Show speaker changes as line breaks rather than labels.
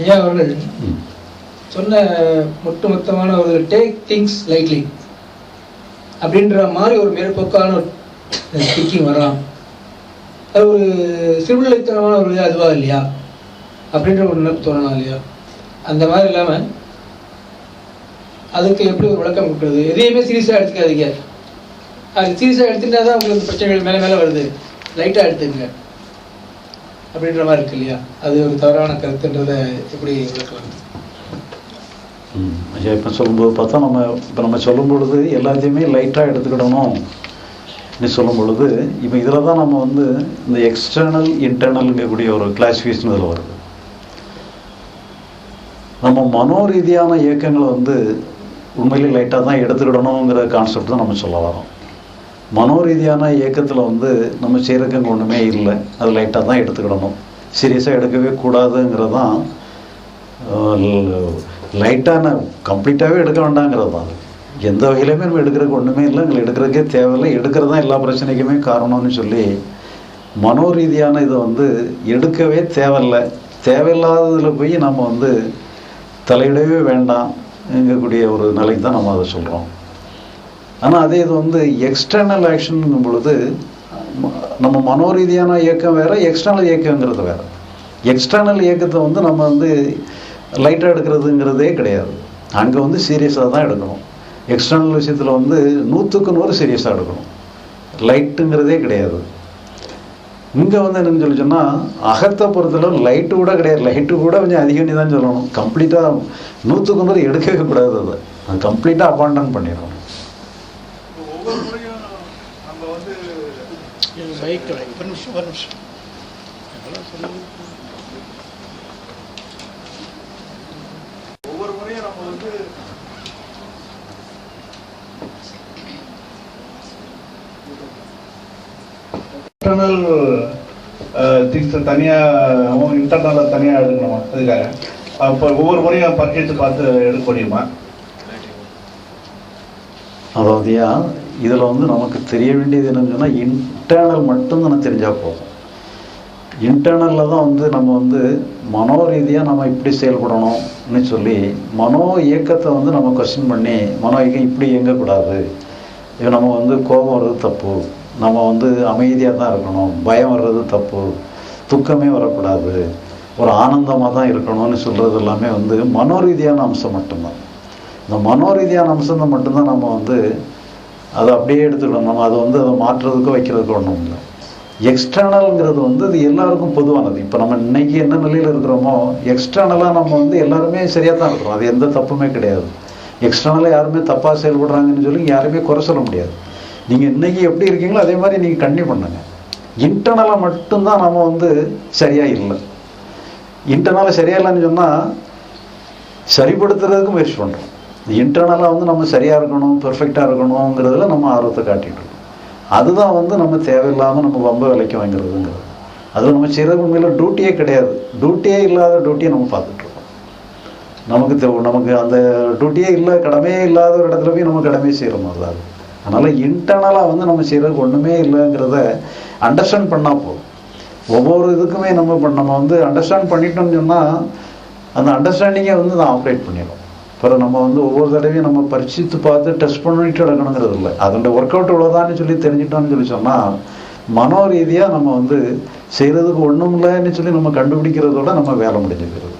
ஐயா அவர்கள் சொன்ன ஒட்டுமொத்தமான ஒரு டேக் திங்ஸ் லைட்லி அப்படின்ற மாதிரி ஒரு மேற்போக்கான ஒரு ஸ்பீக்கிங் வரான் அது ஒரு சிறுபிள்ளைத்தனமான ஒரு இது அதுவா இல்லையா? அப்படின்ற ஒரு நினைப்பு தோணலாம் இல்லையா? அந்த மாதிரி இல்லாமல் அதுக்கு எப்படி ஒரு விளக்கம் கொடுக்குறது? எதையுமே சீரியஸாக எடுத்துக்காதீங்க. அது சீரியஸாக எடுத்துட்டா தான் உங்களுக்கு பிரச்சனைகள் மேலே மேலே வருது. லைட்டாக எடுத்துங்க அப்படின்ற மாதிரி இருக்கு இல்லையா? அது ஒரு தவறான கருத்துன்றதை எப்படி விளக்கலாம்
ஐயா இப்போ சொல்லும்போது பார்த்தா நம்ம இப்போ நம்ம சொல்லும் பொழுது எல்லாத்தையுமே லைட்டாக எடுத்துக்கிடணும். நீ சொல்லும் பொழுது இப்போ இதில் தான் நம்ம வந்து இந்த எக்ஸ்டர்னல் இன்டர்னல்ங்கக்கூடிய ஒரு கிளாஸிஃபிகேஷன் இதில் வருது. நம்ம மனோரீதியான இயக்கங்களை வந்து உண்மையிலே லைட்டாக தான் எடுத்துக்கிடணுங்கிற கான்செப்ட் தான் நம்ம சொல்ல வரோம் மனோரீதியான இயக்கத்தில் வந்து நம்ம செய்கிறதுக்கு ஒன்றுமே இல்லை. அது லைட்டாக தான் எடுத்துக்கிடணும். சீரியஸாக எடுக்கவே கூடாதுங்கிறது தான் லைட்டான கம்ப்ளீட்டாகவே எடுக்க வேண்டாங்கிறது தான் எந்த வகையிலுமே நம்ம எடுக்கிறதுக்கு ஒன்றுமே இல்லை. எங்களை எடுக்கிறதுக்கே தேவையில்லை. எடுக்கிறது தான் எல்லா பிரச்சனைக்குமே காரணம்னு சொல்லி மனோரீதியான இதை வந்து எடுக்கவே தேவையில்லை. தேவையில்லாததில் போய் நம்ம வந்து தலையிடவே வேண்டாம் வேண்டாம்ங்கக்கூடிய ஒரு நிலைக்கு தான் நம்ம அதை சொல்கிறோம் ஆனால் அதே இது வந்து எக்ஸ்டர்னல் ஆக்ஷனுங்கும் பொழுது நம்ம மனோரீதியான இயக்கம் வேறு எக்ஸ்டர்னல் இயக்கங்கிறது வேறு. எக்ஸ்டர்னல் இயக்கத்தை வந்து நம்ம வந்து லைட்டாக எடுக்கிறதுங்கிறதே கிடையாது. அங்கே வந்து சீரியஸாக தான் எடுக்கணும். எக்ஸ்டர்னல் விஷயத்தில் வந்து நூற்றுக்கு நூறு சீரியஸாக எடுக்கணும். லைட்டுங்கிறதே கிடையாது. இங்கே வந்து என்னன்னு சொல்லி சொன்னால் அகத்தை பொறுத்தளவு லைட்டு கூட கிடையாது. லைட்டு கூட கொஞ்சம் அதிகம் தான் சொல்லணும். கம்ப்ளீட்டாக நூற்றுக்கு நூறு எடுக்கவே கூடாது அதை. அது கம்ப்ளீட்டாக அபாண்டன் பண்ணிடணும்
ஒவ்வொரு முறையும் நம்ம வந்து
மைக் ஒரு நிமிஷம் ஒரு நிமிஷம்.
ஒவ்வொரு முறையும் நம்ம வந்து இன்டர்னல் திங்ஸை தனியாகவும் இன்டர்னலை தனியாக எடுக்கணுமா? அதுக்காக. அப்போ ஒவ்வொரு முறையும் பரிசீலித்து பார்த்து எடுக்க முடியுமா?
அதாவது ஏன் இதில் வந்து நமக்கு தெரிய வேண்டியது என்னன்னு சொன்னால் இன்டர்னல் மட்டும்தான் தெரிஞ்சால் போதும். இன்டர்னலில் தான் வந்து நம்ம வந்து மனோ ரீதியாக நம்ம இப்படி செயல்படணும்னு சொல்லி மனோ இயக்கத்தை வந்து நம்ம கொஸ்டின் பண்ணி மனோ இயக்கம் இப்படி இயங்கக்கூடாது. இப்போ நம்ம வந்து கோபம் வர்றது தப்பு. நம்ம வந்து அமைதியாக தான் இருக்கணும். பயம் வர்றது தப்பு. துக்கமே வரக்கூடாது. ஒரு ஆனந்தமாக தான் இருக்கணும்னு சொல்கிறது எல்லாமே வந்து மனோரீதியான அம்சம் மட்டும்தான். இந்த மனோரீதியான அம்சத்தை மட்டும்தான் நம்ம வந்து அதை அப்படியே எடுத்துக்கணும். நம்ம அதை வந்து அதை மாற்றுறதுக்கோ வைக்கிறதுக்கோ ஒன்றும் இல்லை. எக்ஸ்டர்னல்ங்கிறது வந்து இது எல்லாருக்கும் பொதுவானது. இப்போ நம்ம இன்னைக்கு என்ன நிலையில் இருக்கிறோமோ எக்ஸ்டர்னலாக நம்ம வந்து எல்லாருமே சரியாக தான் இருக்கிறோம். அது எந்த தப்புமே கிடையாது. எக்ஸ்டர்னலாக யாருமே தப்பாக செயல்படுறாங்கன்னு சொல்லி யாருமே குறை சொல்ல முடியாது. நீங்கள் இன்றைக்கி எப்படி இருக்கீங்களோ அதே மாதிரி நீங்கள் கண்டினியூ பண்ணுங்க. இன்டர்னலாக மட்டும்தான் நம்ம வந்து சரியாக இல்லை. இன்டர்னலாக சரியாக இல்லைன்னு சொன்னால் சரிப்படுத்துறதுக்கு முயற்சி பண்ணுறோம் இன்டர்னலாக வந்து நம்ம சரியாக இருக்கணும் பெர்ஃபெக்டாக இருக்கணுங்கிறதுல நம்ம ஆர்வத்தை காட்டிட்டு இருக்கோம். அதுதான் வந்து நம்ம தேவையில்லாமல் நம்ம வம்ப விலைக்கு வாங்கிறதுங்கிறது. அது நம்ம செய்கிறது உண்மையில் டியூட்டியே கிடையாது. டியூட்டியே இல்லாத டியூட்டியை நம்ம பார்த்துட்ருக்கோம் நமக்கு தெ- நமக்கு அந்த டியூட்டியே இல்லை கடமையே இல்லாத ஒரு இடத்துல போய் நம்ம கடமையே செய்கிற மாதிரி தான் அதனால் இன்டர்னலாக வந்து நம்ம செய்கிறதுக்கு ஒன்றுமே இல்லைங்கிறத அண்டர்ஸ்டாண்ட் பண்ணால் போதும். ஒவ்வொரு இதுக்குமே நம்ம நம்ம வந்து அண்டர்ஸ்டாண்ட் பண்ணிட்டோம்னு சொன்னால் அந்த அண்டர்ஸ்டாண்டிங்கை வந்து நான் ஆப்ரேட் பண்ணிடும் அப்புறம் நம்ம வந்து ஒவ்வொரு தடவையும் நம்ம பரிசித்து பார்த்து டெஸ்ட் பண்ணிட்டு நடக்கணுங்கிறது இல்லை அதோட ஒர்க் அவுட் இவ்வளோதான்னு சொல்லி தெரிஞ்சிட்டோம்னு சொல்லி சொன்னால் மனோ ரீதியாக நம்ம வந்து செய்கிறதுக்கு ஒன்றும் இல்லைன்னு சொல்லி நம்ம கண்டுபிடிக்கிறதோட நம்ம வேலை முடிஞ்சுக்கிறது.